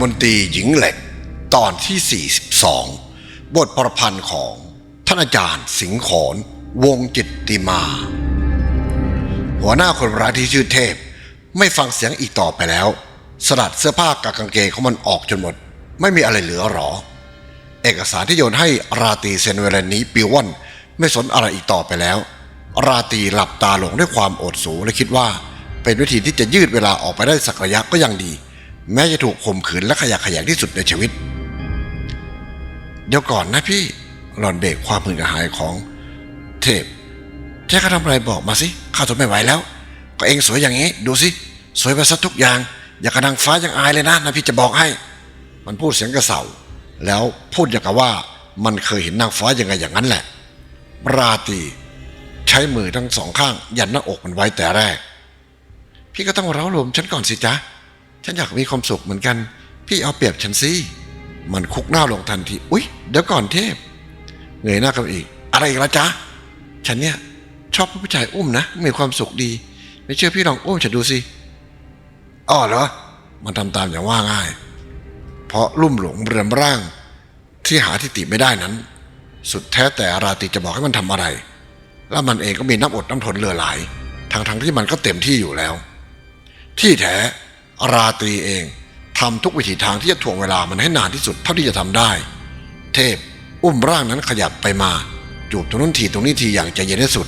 มนตรีหญิงเหล็ก ตอนที่ 42 บทประพันธ์ของท่านอาจารย์สิงห์ขอนวงจิตติมา หัวหน้าคนร้ายที่ชื่อเทพ ไม่ฟังเสียงอีกต่อไปแล้ว สลัดเสื้อผ้ากับกางเกงของมันออกจนหมด ไม่มีอะไรเหลือหรอ เอกสารที่โยนให้ราตีเซนเวลานี้ปิวอนไม่สนอะไรอีกต่อไปแล้ว ราตีหลับตาลงด้วยความอดสูและคิดว่า เป็นวิธีที่จะยืดเวลาออกไปได้สักระยะก็ยังดี แม้จะถูกข่มขืนและขยะแขยงที่สุดในชีวิต เดี๋ยวก่อนนะพี่หลอนเบรกความหื่นกระหายของ เทพแกก็ทำอะไรบอกมาสิข้าทนไม่ไหวแล้ว ก็เองสวยอย่างนี้ ดูสิสวยไปซะทุกอย่าง อย่ากระดังฟ้ายังอายเลยนะนะพี่จะบอกให้ มันพูดเสียงกระเสาแล้วพูดอย่างกับว่ามันเคยเห็นนางฟ้ายังไงอย่างนั้นแหละ ราตรีใช้มือทั้งสองข้าง ยันหน้าอกมันไว้แต่แรก พี่ก็ต้องเร้าลมฉันก่อนสิจ๊ะ ฉันอยากมีความสุขเหมือนกัน พี่เอาเปรียบฉันสิมันคุกหน้าลงทันที อุ๊ย เดี๋ยวก่อนเทพ เงยหน้ากันอีก อะไรอีกละจ๊ะ ฉันเนี่ย ชอบผู้ชายอุ้มนะ มีความสุขดี ไม่เชื่อพี่ลองอุ้มฉันดูสิอ๋อเหรอ มันทำตามอย่างว่าง่าย เพราะลุ่มหลงเรือนร่าง ที่หาที่ติไม่ได้นั้น สุดแท้แต่ราตรีจะบอกให้มันทำอะไร แล้วมันเองก็มีน้ำอดน้ำทนเหลือหลาย ทั้งทั้งที่มันก็เต็มที่อยู่แล้ว ที่แท้ ราตรีเองทำทุกวิถีทางที่จะถ่วงเวลามันให้นานที่สุดเท่าที่จะทำได้ เทพ อุ้มร่างนั้นขยับไปมา จูบตรงนู้นทีตรงนี้ทีอย่างใจเย็นที่สุด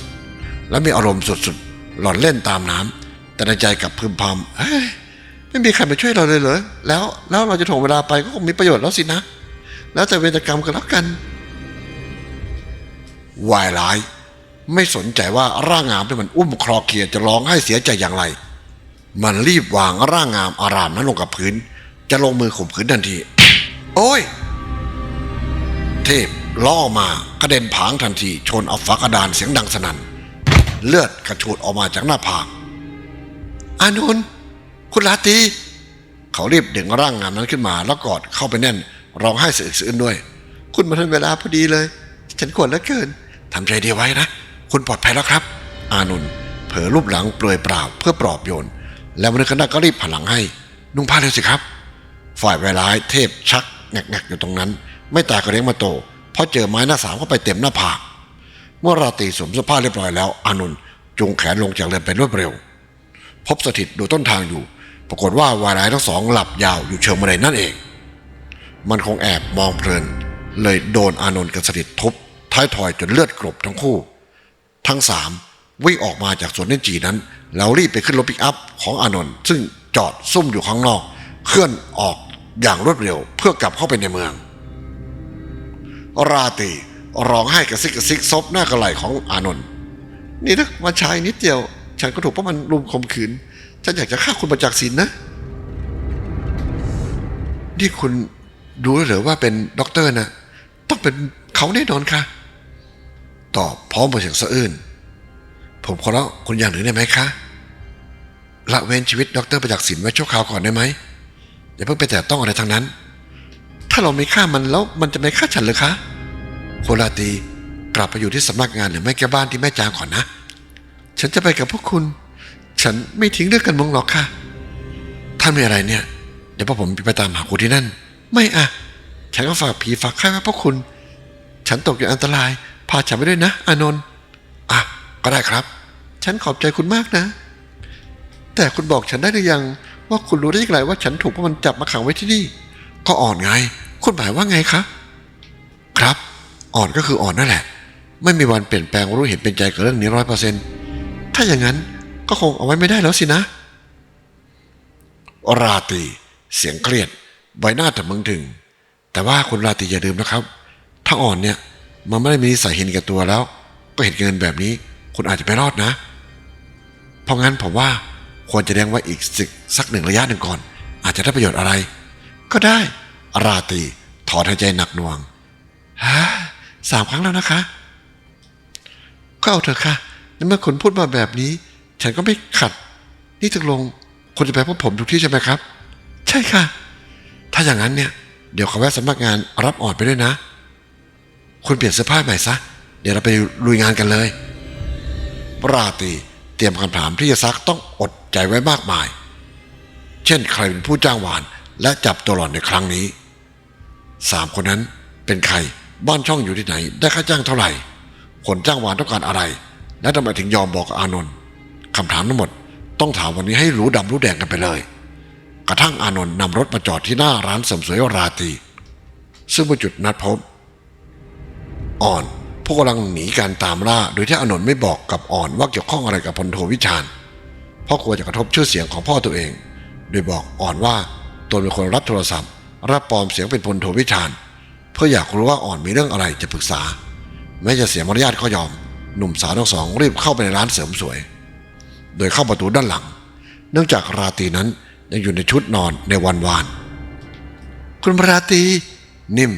และมีอารมณ์สุดๆ หล่อนเล่นตามน้ำแต่ในใจกลับพึมพำเฮ้ยไม่มีใครมาช่วยเราเลยเหรอแล้วแล้วเราจะถ่วงเวลาไปก็คงมีประโยชน์แล้วสินะ แล้วแต่เวรกรรมกันแล้วกันวายร้าย ไม่สนใจว่าร่างงามที่มันอุ้มคลอเคลียจะร้องให้เสียใจอย่างไร มันรีบวางร่างงามอารามนั้นลงกับพื้น จะลงมือข่มขืนทันที โอ้ย เทพล่อมากระเด็นผางทันที ชนเอาฝากระดานเสียงดังสนั่น เลือดกระชูดออกมาจากหน้าผากอานุนคุณลาตีเขารีบดึงร่างงามนั้นขึ้นมาแล้วกอดเข้าไปแน่นร้องไห้สะอึกสะอื้นด้วย คุณมาทันเวลาพอดีเลย ฉันกดแล้วเกินทำใจดีไว้นะ คุณปลอดภัยแล้วครับ อานุนเผลอรูปหลังเปลือยเปล่าเพื่อปลอบโยน แล้วมนุษย์คณะก็รีบผลังให้นุ่งผ้าเร็วสิครับ ฝ่ายเวร้ายเทพชักแงกๆอยู่ตรงนั้น ไม่ตายก็เลี้ยงมาโต เพราะเจอไม้หน้าสามเข้าไปเต็มหน้าผากเมื่อราตรีสวมเสื้อผ้าเรียบร้อยแล้วอานุนจูงแขนลงจากเรือนไปรวดเร็ว พบสถิตดูต้นทางอยู่ ปรากฏว่าวายร้ายทั้งสองหลับยาวอยู่เชิงบันไดนั่นเอง มันคงแอบมองเพลิน เลยโดนอานนท์กับสถิตทุบท้ายทอยจนเลือดกลบทั้งคู่ ทั้งสาม วิ่งออกมาจากสวนเล่นจีนั้น แล้วรีบไปขึ้นรถปิกอัพของอานนท์ซึ่งจอดซุ่มอยู่ข้างนอก เคลื่อนออกอย่างรวดเร็วเพื่อกลับเข้าไปในเมือง ราตรีร้องไห้กระซิกกระซิกซบหน้ากระไหล่ของอานนท์นี่นะมาชายนิดเดียว ฉันก็ถูกพวกมันรุมข่มขืน ฉันอยากจะฆ่าคุณประจักษ์ศิลป์นะ นี่คุณรู้แล้วเหรือว่าเป็นด็อกเตอร์นะ ต้องเป็นเขาแน่นอนค่ะ ตอบพร้อมกับเสียงสะอื้น ผมขอร้องคุณอย่างหนึ่งได้ไหมคะละเว้นชีวิตดรประจักษ์ศิลป์ไว้ชั่วคราวก่อนได้ไหมอย่าเพิ่งไปแตะต้องอะไรทั้งนั้น ถ้าเราไม่ฆ่ามันแล้วมันจะไม่ฆ่าฉันเลยคะโคลาตีกลับไปอยู่ที่สำนักงานหรือไม่แกบ้านที่แม่จางก่อนนะ ฉันจะไปกับพวกคุณ ฉันไม่ทิ้งเรื่องกันมองหรอกค่ะ ถ้ามีอะไรเนี่ย เดี๋ยวพวกผมไปตามหาคุณที่นั่น ไม่อะฉันก็ฝากผีฝากไข้ไว้พวกคุณ ฉันตกอยู่อันตราย พาฉันไปด้วยนะ อานนท์อะ ก็ได้ครับ ฉันขอบใจคุณมากนะ แต่คุณบอกฉันได้หรือยัง ว่าคุณรู้ได้อย่างไรว่าฉันถูกพวกมันจับมาขังไว้ที่นี่ ก็อ่อนไง คุณหมายว่าไงครับครับ อ่อนก็คืออ่อนนั่นแหละ ไม่มีวันเปลี่ยนแปลงรู้เห็นเป็นใจกับเรื่องนี้ร้อยเปอร์เซ็นต์ถ้าอย่างนั้นก็คงเอาไว้ไม่ได้แล้วสินะ ราตรีเสียงเครียด ใบหน้าแต่มึงถึง แต่ว่าคุณราตรีอย่าลืมนะครับ ถ้าอ่อนเนี่ยมันไม่ได้มีสัยเห็นแก่ตัวแล้ว ก็เห็นเงินแบบนี้ คุณอาจจะไม่รอดนะ เพราะงั้นผมว่าควรจะเลี้ยงไว้อีกสักสักหนึ่งระยะหนึ่งก่อน อาจจะได้ประโยชน์อะไร ก็ได้ ราตรีถอนหายใจหนักหน่วงฮ่าสามครั้งแล้วนะคะ ก็เอาเถอะค่ะในเมื่อคุณพูดมาแบบนี้ ฉันก็ไม่ขัด นี่ตกลงคุณจะไปพบผมทุกที่ใช่ไหมครับ ใช่ค่ะ ถ้าอย่างนั้นเนี่ย เดี๋ยวขอแวะสำนักงานรับออดไปด้วยนะ คุณเปลี่ยนเสื้อผ้าใหม่ซะ เดี๋ยวเราไปลุยงานกันเลย ราตรีเตรียมคำถามที่จะซักต้องอดใจไว้มากมาย เช่นใครเป็นผู้จ้างหวานและจับตัวหล่อนในครั้งนี้สามคนนั้นเป็นใครบ้านช่องอยู่ที่ไหน ได้ค่าจ้างเท่าไหร่ คนจ้างวานต้องการอะไร และทำไมถึงยอมบอกอานนท์คำถามทั้งหมด ต้องถามวันนี้ให้รู้ดำรู้แดงกันไปเลย กระทั่งอานนท์นำรถมาจอดที่หน้าร้านเสริมสวยราตรีซึ่งเป็นจุดนัดพบอ่อน วกกำลังหนีการตามล่า โดยที่อานนท์ไม่บอกกับอ่อนว่าเกี่ยวข้องอะไรกับพลโทวิชาญเพราะกลัวจะกระทบชื่อเสียงของพ่อตัวเอง โดยบอกอ่อนว่าตนเป็นคนรับโทรศัพท์ รับปลอมเสียงเป็นพลโทวิชาญเพื่ออยากรู้ว่าอ่อนมีเรื่องอะไรจะปรึกษาแม้จะเสียมารยาทก็ยอม หนุ่มสาวทั้งสองรีบเข้าไปในร้านเสริมสวย โดยเข้าประตูด้านหลัง เนื่องจากราตรีนั้นยังอยู่ในชุดนอนในวันวาน คุณราตรีนิ่ม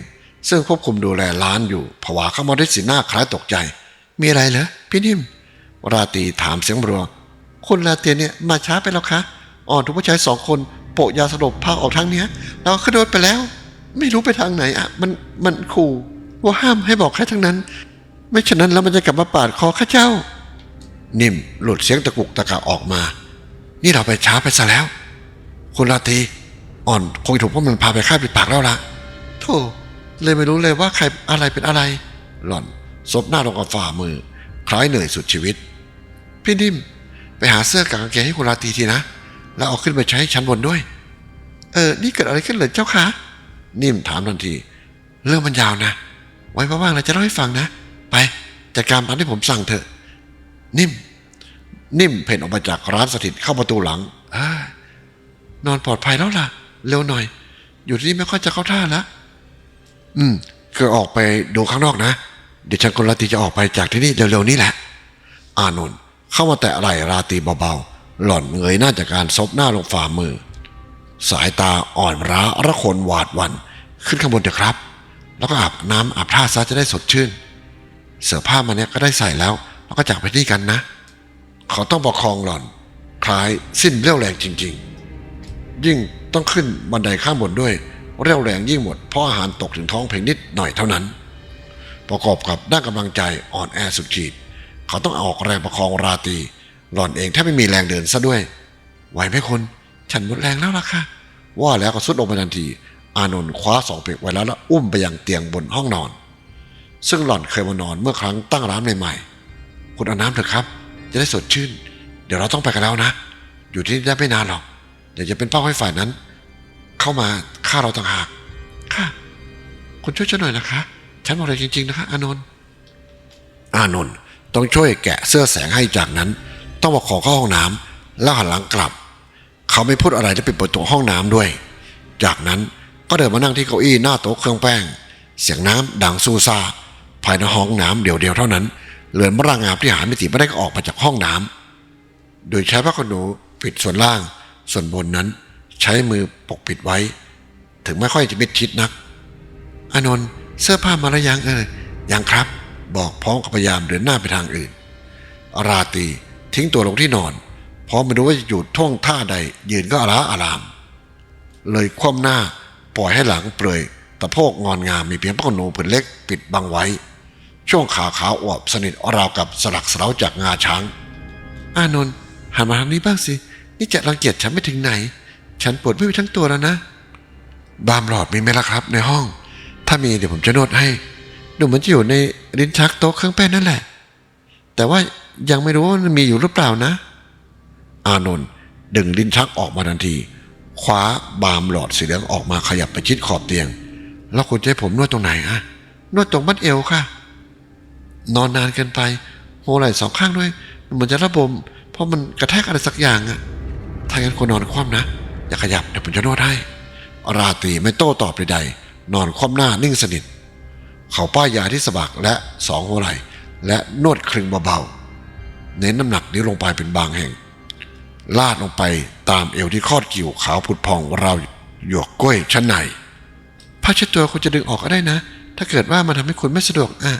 ซึ่งควบคุมดูแลร้านอยู่ผวาเข้ามาด้วยสีหน้าคล้ายตกใจ มีอะไรเหรอพี่นิ่ม ราตีถามเสียงรัวคุณราตรีเนี่ยมาช้าไปแล้วคะอ่อนทุกผู้ชายสองคนโปะยาสลบพาออกทางเนี้ยเราก็โดนไปแล้ว ไม่รู้ไปทางไหนอะ มันมันขู่ว่าห้ามให้บอกใครทั้งนั้น ไม่ฉะนั้นแล้วมันจะกลับมาปาดคอข้าเจ้า นิ่มหลุดเสียงตะกุกตะกักออกมา นี่เราไปช้าไปซะแล้ว คุณราตีอ่อนคงถูกพวกมันพาไปฆ่าปิดปากแล้วละโธ่ เลยไม่รู้เลยว่าใครอะไรเป็นอะไร หล่อนซบหน้าลงกับฝ่ามือ คล้ายเหนื่อยสุดชีวิต พี่นิ่ม ไปหาเสื้อกับกางเกงให้คุณราตรีทีนะ แล้วเอาขึ้นไปใช้ชั้นบนด้วย เออ นี่เกิดอะไรขึ้นเหรอเจ้าคะ นิ่มถามทันที เรื่องมันยาวนะ ไว้ว่างๆเราจะเล่าให้ฟังนะ ไปจัดการตามที่ผมสั่งเถอะ นิ่ม นิ่มเพ่นออกมาจากร้านสถิตเข้าประตูหลังอานอนปลอดภัยแล้วล่ะ เร็วหน่อย อยู่ที่นี่ไม่ค่อยจะเข้าท่าแล้ว อืมคือออกไปดูข้างนอกนะ เดี๋ยวฉันคนราตรีจะออกไปจากที่นี่เร็วๆนี้แหละ อานนท์เข้ามาแตะไหล่ราตรีเบาๆ หล่อนเงยหน้าจากการซบหน้าลงฝ่ามือ สายตาอ่อนร้าระคนหวาดวัน ขึ้นข้างบนเถอะครับ แล้วก็อาบน้ำอาบท่าซะจะได้สดชื่น เสื้อผ้ามาเนี้ยก็ได้ใส่แล้ว แล้วก็จากไปที่กันนะ เขาต้องประคองหล่อน คล้ายสิ้นเรี่ยวแรงจริง ๆ ยิ่งต้องขึ้นบันไดข้างบนด้วย เรี่ยวแรงยิ่งหมดเพราะอาหารตกถึงท้องเพียงนิดหน่อยเท่านั้น ประกอบกับด้านกำลังใจอ่อนแอสุดขีด เขาต้องออกแรงประคองราตีหล่อนเองแทบไม่มีแรงเดินซะด้วย ไหวไหมคน ฉันหมดแรงแล้วล่ะค่ะ ว่าแล้วก็สุดลงไปทันที อานนท์คว้าสองเปกไว้แล้วแล้วอุ้มไปยังเตียงบนห้องนอน ซึ่งหล่อนเคยมานอนเมื่อครั้งตั้งร้านใหม่ๆคุณเอาน้ำเถอะครับ จะได้สดชื่น เดี๋ยวเราต้องไปกันแล้วนะ อยู่ที่นี่ได้ไม่นานหรอกเดี๋ยวจะเป็นเป้าให้ฝ่ายนั้น เข้ามาฆ่าเราต่างหากค่ะ คุณช่วยฉันหน่อยนะคะ ฉันบอกเลยจริง ๆ นะคะ อานนท์อานนท์ต้องช่วยแกะเสื้อแสงให้จากนั้น ต้องมาขอเข้าห้องน้ำแล้วหันหลังกลับ เขาไม่พูดอะไรและปิดประตูห้องน้ำด้วย จากนั้นก็เดินมานั่งที่เก้าอี้หน้าโต๊ะเครื่องแป้ง เสียงน้ำดังซูซ่าภายในห้องน้ำเดี่ยวๆเท่านั้นเหลือนมรางงามที่หาไม่ติไม่ได้ก็ออกมาจากห้องน้ำโดยใช้ผ้าขนหนูปิดส่วนล่าง ส่วนบนนั้น ใช้มือปกปิดไว้ ถึงไม่ค่อยจะมิดชิดนัก อานนท์เสื้อผ้ามาแล้วยังเออยังครับ บอกพร้อมกับพยายามเดินหน้าไปทางอื่น ราตีทิ้งตัวลงที่นอน พราะไม่รู้ว่าจะอยู่ท่วงท่าใด ยืนก็อาลาอาราม เลยคว่ำหน้าปล่อยให้หลังเปลือยตะโพกงอนงามมีเพียงผ้าขนหนูผืนเล็กปิดบังไว้ ช่วงขาขาวอวบสนิทราวกับสลักเสลาจากงาช้าง อานนท์หันมาทางนี้บ้างสิ นี่จะรังเกียจฉันไม่ถึงไหน ฉันปวดไม่มีทั้งตัวแล้วนะบามหลอดมีไหมล่ะครับ ในห้อง ถ้ามีเดี๋ยวผมจะนวดให้ดูเหมันจะอยู่ในลิ้นชักโต๊ะเครื่องแป้งนั่นแหละ แต่ว่ายังไม่รู้ว่ามันมีอยู่หรือเปล่านะ อานนท์ดึงลิ้นชักออกมาทันทีคว้าบามหลอดสีเหลืองออกมาขยับไปชิดขอบเตียง แล้วคุณจะให้ผมนวดตรงไหนอะนวดตรงบั้นเอวค่ะ นอนนานเกินไปหัวไหล่สองข้างด้วย มันเหมือนจะระบม เพราะมันกระแทกอะไรสักอย่างอะถ้างั้นควรนอนคว่ำนะ อย่าขยับเดี๋ยวผมจะนวดให้ ราตรีไม่โต้ตอบใดๆ นอนคว่ำหน้านิ่งสนิท เขาป้ายยาที่สะบักและสองหัวไหล่และนวดคลึงเบาๆ เน้นน้ำหนักนิ้วลงไปเป็นบางแห่ง ลาดลงไปตามเอวที่คอดกิ่วขาวผุดพองราวหยวกกล้วยชั้นในผ้าเช็ดตัวคุณจะดึงออกก็ได้นะ ถ้าเกิดว่ามันทำให้คุณไม่สะดวกอะ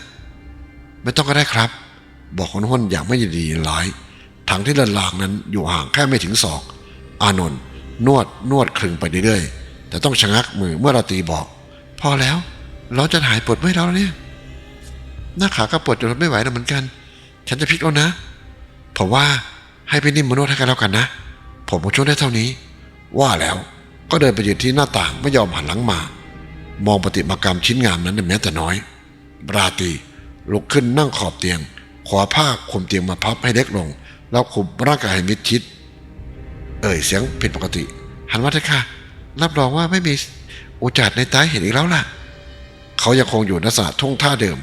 ไม่ต้องก็ได้ครับ บอกคนห้นอย่างไม่ยินดียินร้ายถังที่เลินลางนั้นอยู่ห่างแค่ไม่ถึงศอก อานนท์ นวดนวดคลึงไปเรื่อยๆ แต่ต้องชะงักมือเมื่อราตรีบอก พอแล้วเราจะหายปวดเมื่อยแล้วเนี่ย หน้าขาก็ปวดจนไม่ไหวแล้วเหมือนกัน ฉันจะพลิกแล้วนะผมว่าให้พี่นิ่มมานวดให้กันแล้วกันนะ ผมก็ช่วยได้เท่านี้ ว่าแล้วก็เดินไปยืนที่หน้าต่างไม่ยอมหันหลังมา มองปฏิมากรรมชิ้นงามนั้นแม้แต่น้อย ราตรีลุกขึ้นนั่งขอบเตียงขวาผ้าคลุมเตียงมาพับให้เล็กลง แล้วคลุมร่างกายให้มิดชิด เอ่ยเสียงผิดปกติ หันมาเถอะค่ะ รับรองว่าไม่มีโอกาสในตายเห็นอีกแล้วล่ะ เขายังคงอยู่นลักษณะท่งท่าเดิม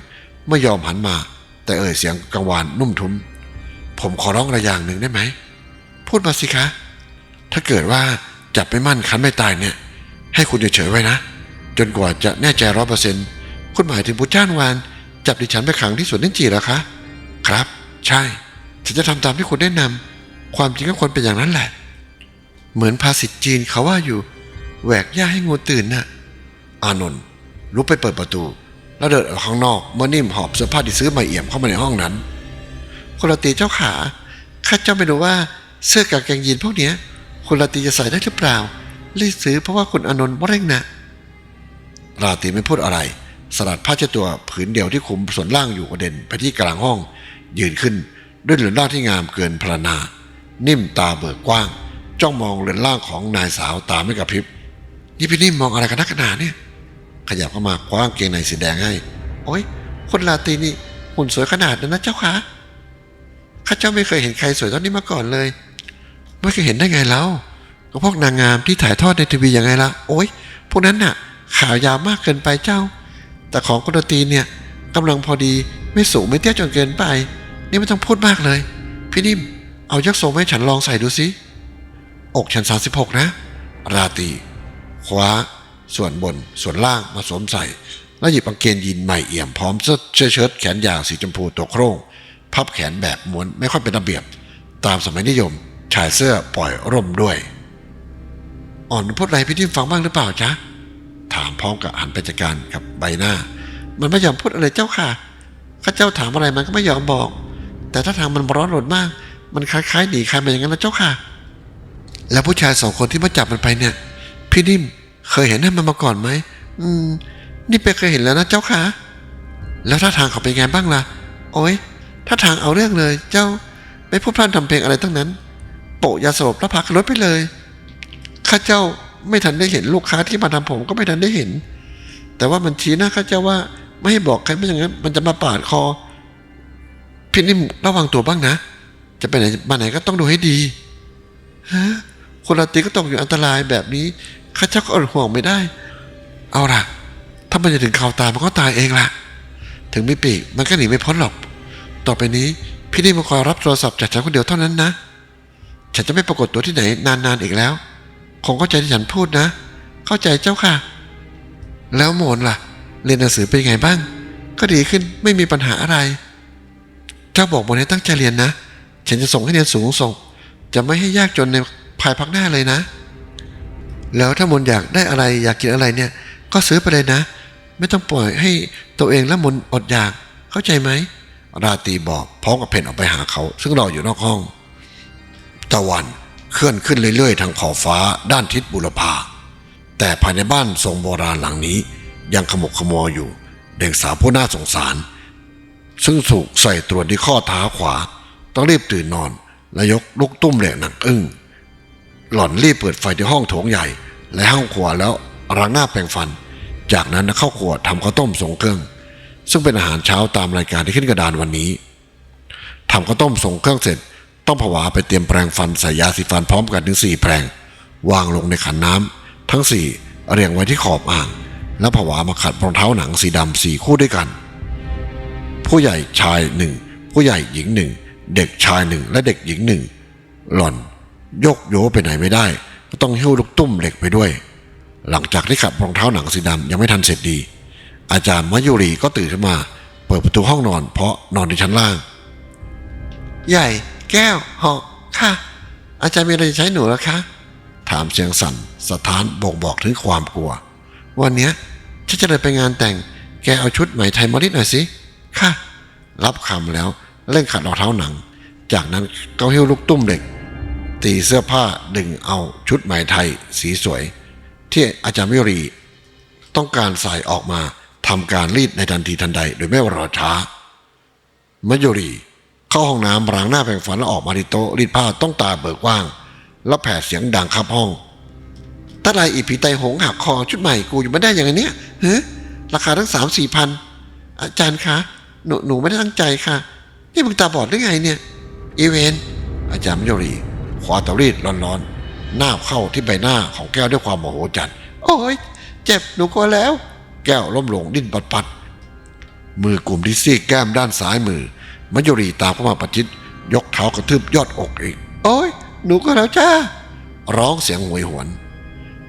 ไม่ยอมหันมา แต่เอ่ยเสียงกังวานนุ่มทุ้ม ผมขอร้องอะไรอย่างหนึ่งได้ไหม พูดมาสิคะ ถ้าเกิดว่าจับไม่มั่นคันไม่ตายเนี่ย ให้คุณเฉยๆไว้นะ จนกว่าจะแน่ใจร้อยเปอร์เซ็นต์คุณหมายถึงผู้จ้านวานจับดิฉันไปขังที่สวนลิ้นจีเหรอคะ ครับ ใช่ ฉันจะทำตามที่คุณแนะนำความจริงก็ควรเป็นอย่างนั้นแหละ เหมือนภาษิตจีนเขาว่าอยู่ แหวกหญ้าให้งูตื่นน่ะ อานนท์ลุกไปเปิดประตู แล้วเดินออกข้างนอกเมื่อนิ่มหอบเสื้อผ้าที่ซื้อมาเอี่ยมเข้ามาในห้องนั้นคุณลาตีเจ้าขาข้าเจ้าไม่รู้ว่าเสื้อกับกางเกงยีนพวกเนี้ยคุณลาตีจะใส่ได้หรือเปล่า รีบซื้อเพราะว่าคุณอานนท์เร่งนะราตีไม่พูดอะไร สลัดผ้าเช็ดตัวผืนเดียวที่คุมส่วนล่างอยู่กระเด็นไปที่กลางห้อง ยืนขึ้นด้วยเรืนร่างที่งามเกินพรรณนา นิ่มตาเบิกกว้าง จ้องมองเรือนร่างของนายสาวตาไม่กระพริบนี่พี่นิ่มมองอะไรกันนักขนาดเนี่ย ขยับเข้ามาคว้างเกงในสีแดงให้ โอ๊ยคนลาตรีนี่หุ่นสวยขนาดนั้นนะเจ้าคะข้าเจ้าไม่เคยเห็นใครสวยเท่านี้มาก่อนเลย ไม่เคยเห็นได้ไงแล้วก็พวกนางงามที่ถ่ายทอดในทีวียังไงล่ะ โอ๊ยพวกนั้นน่ะข่าวยาวมากเกินไปเจ้า แต่ของคุณลาตรีเนี่ยกำลังพอดีไม่สูงไม่เตี้ยจนเกินไป นี่ไม่ต้องพูดมากเลย พี่นิ่มเอายักษ์ทรงให้ฉันลองใส่ดูสิ อกฉันสาสิบหกนะ ราตรีคว้า ส่วนบนส่วนล่างมาสวมใส่ แล้วหยิบกางเกงยีนใหม่เอี่ยมพร้อมเสื้อเชิ้ตแขนยาวสีชมพูตัวโคร่งพับแขนแบบม้วนไม่ค่อยเป็นระเบียบ ตามสมัยนิยม ชายเสื้อปล่อยร่มด้วย อ่อนพูดอะไรพี่นิ่มฟังบ้างหรือเปล่าจ๊ะ ถามพร้อมกับหันไปจัดการกับใบหน้า มันไม่ยอมพูดอะไรเจ้าค่ะข้าเจ้าถามอะไรมันก็ไม่ยอมบอก แต่ถ้าทางมันร้อนรนมาก มันคล้ายๆหนีใครมาอย่างนั้นนะเจ้าค่ะ แล้วผู้ชายสองคนที่มาจับมันไปเนี่ย พี่นิ่มเคยเห็นหน้ามันมาก่อนไหมอืม นี่ไปเคยเห็นแล้วนะเจ้าค่ะแล้วท่าทางเขาเป็นไงบ้างล่ะ โอ้ยท่าทางเอาเรื่องเลย เจ้า ไม่พูดพร่ำทำเพลงอะไรทั้งนั้น โปะยาสลบแล้วพาขึ้นรถไปเลยข้าเจ้าไม่ทันได้เห็นลูกค้าที่มาทำผมก็ไม่ทันได้เห็น แต่ว่ามันชี้หน้าข้าเจ้าว่า ไม่ให้บอกใครไม่อย่างนั้นมันจะมาปาดคอพี่นิ่มระวังตัวบ้างนะ จะไปไหนมาไหนก็ต้องดูให้ดีฮะ คนราตรีก็ตกอยู่อันตรายแบบนี้ข้าเจ้าก็อดห่วงไม่ได้ เอาล่ะ ถ้ามันจะถึงข่าวตายมันก็ตายเองล่ะ ถึงไม่ปีกมันก็หนีไม่พ้นหรอก ต่อไปนี้พี่นี่มาคอยรับโทรศัพท์จากฉันคนเดียวเท่านั้นนะ ฉันจะไม่ปรากฏตัวที่ไหนนานๆอีกแล้ว คงเข้าใจที่ฉันพูดนะ เข้าใจเจ้าค่ะ แล้วโมนล่ะ เรียนหนังสือเป็นไงบ้าง ก็ดีขึ้นไม่มีปัญหาอะไร เจ้าบอกโมนให้ตั้งใจเรียนนะ ฉันจะส่งให้เรียนสูงส่ง จะไม่ให้ยากจนใน ภายภาคหน้าเลยนะ แล้วถ้ามนอยากได้อะไรอยากกินอะไรเนี่ย ก็ซื้อไปเลยนะ ไม่ต้องปล่อยให้ตัวเองและมนอดอยากเข้าใจไหมราตีบอกพร้อมกับเพนออกไปหาเขา ซึ่งรออยู่นอกห้อง ตะวันเคลื่อนขึ้นเรื่อยๆ ทางขอบฟ้าด้านทิศบุรพาแต่ภายในบ้านทรงโบราณหลังนี้ ยังขมุกขมัวอยู่ เด็กสาวผู้น่าสงสาร ซึ่งถูกใส่ตรวนที่ข้อเท้าขวา ต้องรีบตื่นนอนและยกลูกตุ้มเหล็กหนักอึ้ง หล่อนรีบเปิดไฟที่ห้องโถงใหญ่ และห้องครัวแล้วล้างหน้าแปรงฟัน จากนั้นเข้าครัวทำข้าวต้มส่งเครื่อง ซึ่งเป็นอาหารเช้าตามรายการที่ขึ้นกระดานวันนี้ทำข้าวต้มส่งเครื่องเสร็จ ต้องผวาไปเตรียมแปรงฟันใส่ยาสีฟันพร้อมกันถึงสี่แปรงวางลงในขันน้ำทั้งสี่เรียงไว้ที่ขอบอ่าง แล้วผวามาขัดรองเท้าหนังสีดำสี่คู่ด้วยกัน ผู้ใหญ่ชายหนึ่งผู้ใหญ่หญิงหนึ่งเด็กชายหนึ่งและเด็กหญิงหนึ่งหล่อน ยกโยไปไหนไม่ได้ ก็ต้องหิ้วลูกตุ้มเหล็กไปด้วย หลังจากที่ขับรองเท้าหนังสีดำยังไม่ทันเสร็จดี อาจารย์มายุรีก็ตื่นขึ้นมา เปิดประตูห้องนอนเพราะนอนในชั้นล่าง ใหญ่แก้วเหาะค่ะ อาจารย์มีอะไรจะใช้หนูแล้วคะ ถามเสียงสั่นสถานบ่งบอกถึงความกลัว วันเนี้ยฉันจะเลยไปงานแต่ง แกเอาชุดไหมไทยมาดิหน่อยสิ ค่ะ รับคำแล้วเร่งขัดรองเท้าหนัง จากนั้นก็หิ้วลูกตุ้มเหล็ก ตีเสื้อผ้าดึงเอาชุดไหมไทย สีสวย ที่อาจารย์วิรี ต้องการใส่ออกมาทำการรีดในทันทีทันใด โดยไม่รอช้ามยุรีเข้าห้องน้ำล้างหน้าแปรงฟันแล้วออกมาที่โต๊ะรีดผ้าต้องตาเบิกกว่าง แล้วแผดเสียงดังขับห้องตาลายอีผีไตหงหักคอชุดใหม่กูอยู่ไม่ได้อย่างเนี้ยเฮ้ราคาทั้งสามสี่พันอาจารย์คะ หนูหนูไม่ได้ตั้งใจค่ะ นี่มึงตาบอดหรือไงเนี่ย อีเวน อาจารย์มโยรี คว้าเตารีดร้อนๆหน้าบเข้าที่ใบหน้าของแก้วด้วยความโมโหจัดโอ้ยเจ็บหนูกลัวแล้ว แก้วล้มลงดิ้นปัดปัดๆมือกลุ่มที่ซีกแก้มด้านซ้ายมือมโยรีตามเข้ามาประชิดยกเท้ากระทืบยอดอกอีก โอ้ยหนูก็แล้วจ้า ร้องเสียงหวยหวน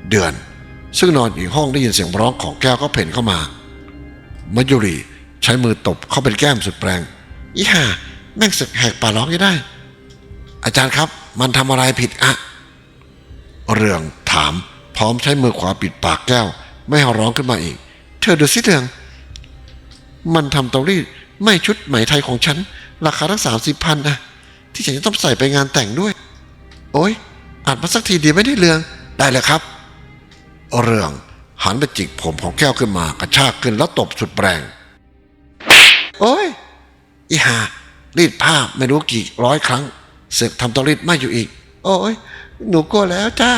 เดือน ซึ่งนอนอีกห้องได้ยินเสียงร้องของแก้วก็เพ่นเข้ามา มัจยุรีใช้มือตบเข้าเป็นแก้มสุดแปลงอีห่าแม่งสึกแหกปากร้องยังได้ อาจารย์ครับ มันทำอะไรผิดอะเรื่องถาม พร้อมใช้มือขวาปิดปากแก้ว ไม่ให้ร้องขึ้นมาอีก เธอดูสิเรือง มันทำเตารีดไม่ชุดไหมไทยของฉัน ราคาตั้งสามสิบพันนะที่ฉันจะต้องใส่ไปงานแต่งด้วย โอ๊ยอ่านมาสักทีดีไม่ได้เรือง ได้เลยครับ เรื่องหันไปจิกผมของแก้วขึ้นมากระชากขึ้นแล้วตบสุดแรงโอ้ยอีหารีดผ้าไม่รู้กี่ร้อยครั้ง เสึกทำเตารีดไม่อยู่อีก โอ้ยหนูกลัวแล้วจ้า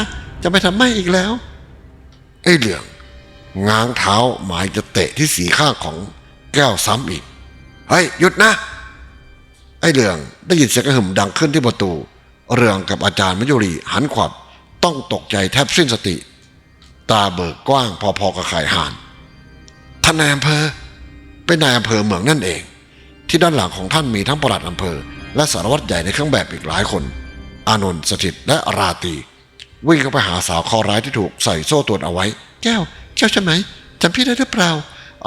จะไม่ทำไม่อีกแล้ว ไอ้เหลืองง้างเท้าหมายจะเตะที่สีข้างของแก้วซ้ำอีก เฮ้ย หยุดนะ ไอ้เหลืองได้ยินเสียงกระหึ่มดังขึ้นที่ประตู เรืองกับอาจารย์มยุรีหันขวับต้องตกใจแทบสิ้นสติ ตาเบิกกว้างพอๆกับไข่ห่านท่านนายอำเภอเป็นนายอำเภอเมืองนั่นเอง ที่ด้านหลังของท่านมีทั้งปลัดอำเภอ และสารวัตรใหญ่ในเครื่องแบบอีกหลายคน อานนท์สถิตและราตี วิ่งเข้าไปหาสาวคอร้ายที่ถูกใส่โซ่ตรวนเอาไว้ แก้ว แก้วใช่ไหมจำพี่ได้หรือเปล่า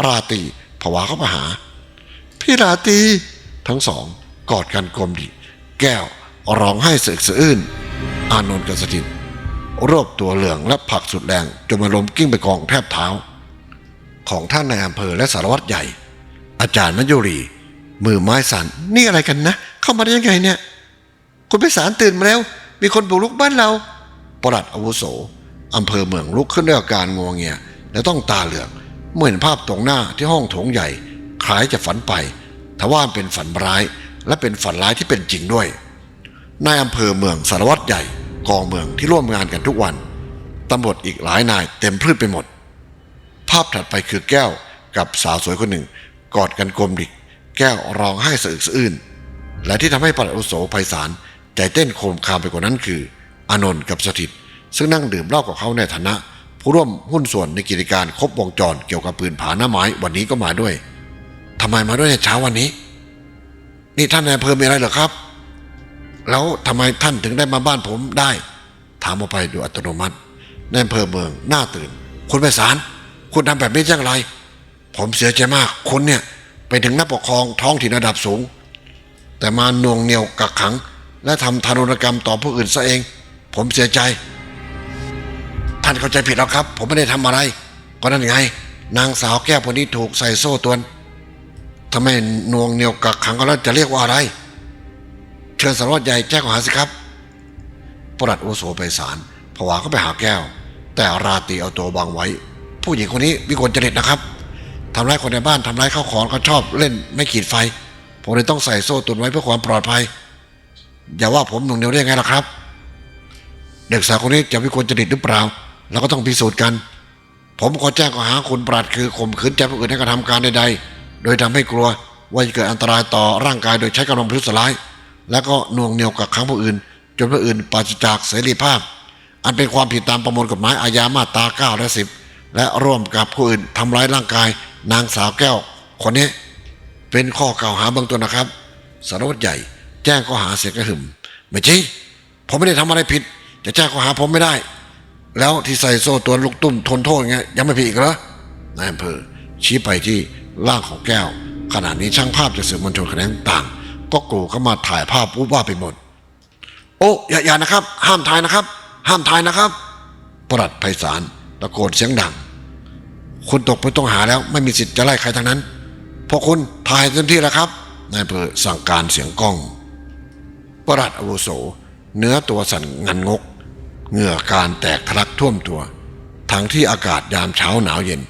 ราตีผวาเข้ามาหา พี่ราตี ทั้งสอง กอดกันกลมดิ แก้วร้องไห้เสอกสะอื้นอานนท์กับสถิตรวบตัวเหลืองและผักสุดแรงจนมันล้มกิ้งไปกองแทบเท้า ของท่านในอำเภอและสารวัตรใหญ่ อาจารย์มัจยุรี มือไม้สั่นนี่อะไรกันนะ เข้ามาได้ยังไงเนี่ย คุณไปสารตื่นมาแล้ว มีคนบุกรุกบ้านเราปลัดอาวุโสอำเภอเมืองลุกขึ้นด้วยอาการงวงเงียและต้องตาเหลือกเมื่อเห็นภาพตรงหน้าที่ห้องโถงใหญ่ คล้ายจะฝันไปทว่าเป็นฝันร้าย และเป็นฝันร้ายที่เป็นจริงด้วยนายอำเภอเมืองสารวัตรใหญ่กองเมืองที่ร่วมงานกันทุกวันตำรวจอีกหลายนายเต็มพืชไปหมด ภาพถัดไปคือแก้วกับสาวสวยคนหนึ่ง กอดกันกลมดิก แก้วร้องไห้สะอึกสะอื้น และที่ทำให้ปลัดอุโสไพศาลใจเต้นโคมคามไปกว่านั้นคือ อานนท์กับสถิต ซึ่งนั่งดื่มเหล้ากับเขาในฐานะ ผู้ร่วมหุ้นส่วนในกิจการครบวงจรเกี่ยวกับปืนผาหน้าไม้วันนี้ก็มาด้วยทำไมมาด้วยในเช้าวันนี้ นี่ท่านนายอำเภอมีอะไรเหรอครับ แล้วทำไมท่านถึงได้มาบ้านผมได้ ถามออกไปโดยอัตโนมัตินอำเภอเมืองหน้าตื่น คุณไปศาลคุณทำแบบนี้ได้อย่างไร ผมเสียใจมากคุณเนี่ยเป็นถึงนักปกครองท้องถิ่นระดับสูง แต่มาหน่วงเหนียวกักขัง และทำทารุณกรรมต่อผู้อื่นซะเอง ผมเสียใจ ท่านเข้าใจผิดแล้วครับ ผมไม่ได้ทำอะไร ก็นั่นไง นางสาวแก้วคนนี้ถูกใส่โซ่ตวนทำไมหน่วงเหนียวกักขังก็แล้วจะเรียกว่าอะไร เชิญสารวัตรใหญ่แจ้งข้อหาสิครับปลัดโอโสไปศาลผวาก็ไปหาแก้ว แต่ราตรีเอาตัวบังไว้ ผู้หญิงคนนี้มีคนจริตนะครับทำร้ายคนในบ้านทำร้ายข้าวของเขาชอบเล่นไม่ขีดไฟ ผมเลยต้องใส่โซ่ตุนไว้เพื่อความปลอดภัย อย่าว่าผมหนุ่งเหนียวได้ไงล่ะครับ เด็กสาวคนนี้จะมีคนจริตหรือเปล่าเราก็ต้องพิสูจน์กัน ผมขอแจ้งข้อหาคุณปราดคือข่มขืนใจผู้อื่นให้กระทำการใดๆ โดยทำให้กลัวว่าจะเกิดอันตรายต่อร่างกายโดยใช้กำลังประทุษร้าย และก็น่วงเหนียวกับขังผู้อื่น จนผู้อื่นปราศจากเสรีภาพ อันเป็นความผิดตามประมวลกฎหมายอาญามาตรา9และ10 และร่วมกับผู้อื่นทำร้ายร่างกาย นางสาวแก้ว คนนี้ เป็นข้อกล่าวหาบื้องต้นนะครับ สารวัตรใหญ่ แจ้งข้อหาเสียกระหึ่มไม่จริงผมไม่ได้ทำอะไรผิด จะแจ้งข้อหาผมไม่ได้ แล้วที่ใส่โซ่ตัวลูกตุ้มทนโทษอย่างเงี้ยยังไม่ผิดอีกเหรอนายอำเภอ ชี้ไปที่ร่างของแก้ว ขณะนี้ช่างภาพจากสื่อมวลชนแขนงต่าง ก็กรูเข้ามาถ่ายภาพวูบว่าไปหมด โอ้อย่าอย่านะครับ ห้ามถ่ายนะครับ ห้ามถ่ายนะครับปลัดไพศาลตะโกนเสียงดัง คุณตกเป็นต้องหาแล้วไม่มีสิทธิ์จะไล่ใครทั้งนั้น พวกคุณถ่ายเต็มที่แล้วครับนายอำเภอสั่งการเสียงกล้องปลัดอาวุโส เนื้อตัวสั่นงันงก เหงื่อการแตกทะลักท่วมตัว ทั้งที่อากาศยามเช้าหนาวเย็น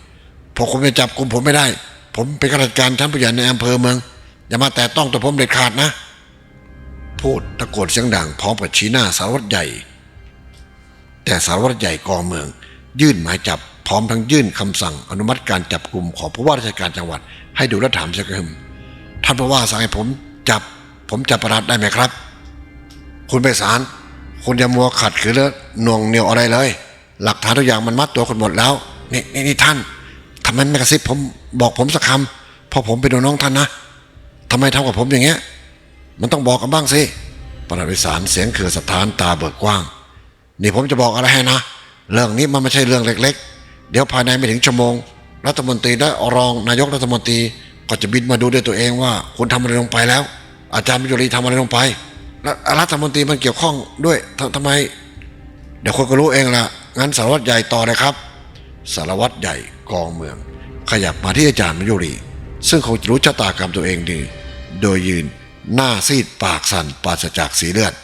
พอคุณไปจับกลุ่มผมไม่ได้ ผมเป็นข้าราชการชั้นผู้ใหญ่ในอำเภอเมือง อย่ามาแตะต้องตัวผมเด็ดขาดนะ พูดตะโกนเสียงดังพร้อมกับชี้หน้าสารวัตรใหญ่ แต่สารวัตรใหญ่กองเมือง ยื่นหมายจับ พร้อมทั้งยื่นคำสั่งอนุมัติการจับกลุ่มของผู้ว่าราชการจังหวัด ให้ดูและถามเสียกระหึ่มท่านผู้ว่าสั่งให้ผมจับ ผมจับประหลัดได้ไหมครับ คุณไปศาลคุณอย่ามัวขัดขืนและหน่วงเหนียวอะไรเลย หลักฐานทุกอย่างมันมัดตัวคุณหมดแล้วนี่นี่นี่ท่านทำไมไม่กระซิบผมบอกผมสักคำพราะผมเป็นน้องท่านนะทำไมทำกับผมอย่างเงี้ย มันต้องบอกกันบ้างสิประหลัดวิสารเสียงเขื่อสถานตาเบิกกว้าง นี่ผมจะบอกอะไรให้นะ เรื่องนี้มันไม่ใช่เรื่องเล็ก ๆ เดี๋ยวภายในไม่ถึงชั่วโมง รัฐมนตรีและรองนายกรัฐมนตรีก็จะบินมาดูด้วยตัวเองว่า คุณทำอะไรลงไปแล้ว อาจารย์มิจุรีทำอะไรลงไป แล้วรัฐมนตรีมันเกี่ยวข้องด้วยทำทำไม เดี๋ยวคนก็รู้เองละงั้นสารวัตรใหญ่ต่อเลยครับ สารวัตรใหญ่กองเมือง ขยับมาที่อาจารย์มยุรีซึ่งคงจะรู้ชะตากรรมตัวเองดี โดยยืนหน้าซีดปากสั่นปราศจากสีเลือด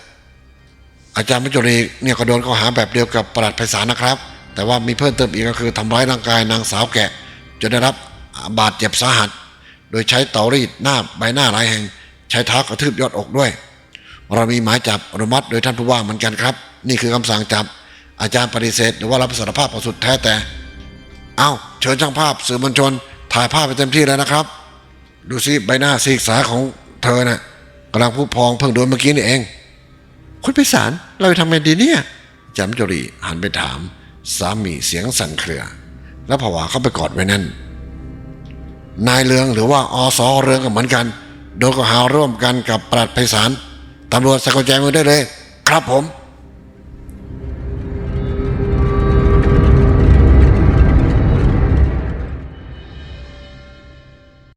อาจารย์มยุรีเนี่ยก็โดนข้อหาแบบเดียวกับประหลัดไพศาลนะครับ แต่ว่ามีเพิ่มเติมอีกก็คือทำร้ายร่างกายนางสาวแกะจนได้รับบาดเจ็บสาหัส โดยใช้เตารีดหน้าใบหน้าหลายแห่ง ใช้เท้ากระทืบยอดอกด้วย เรามีหมายจับอนุมัติโดยท่านผู้ว่าเหมือนกันครับ นี่คือคำสั่งจับ อาจารย์ปฏิเสธหรือว่ารับสารภาพเอาสุดแท้แต่ เอาเชิญช่างภาพสื่อมวลชน ถ่ายภาพไปเต็มที่แล้วนะครับ ดูสิใบหน้าซีกษาของเธอนะ่ะกำลังผู้พองเพิ่งโดนเมื่อกี้นี่เอง คุณพิสารเราจะทำไงดีเนี่ยจำจุรีหันไปถาม สามีเสียงสั่นเครือ แล้วผวาเข้าไปกอดไว้นั่น นายเรืองหรือว่าอสเรืองก็เหมือนกัน โดนก็หาร่วมกันกับปราดไพศาลตำรวจสะกดใจมือได้เลย ครับผม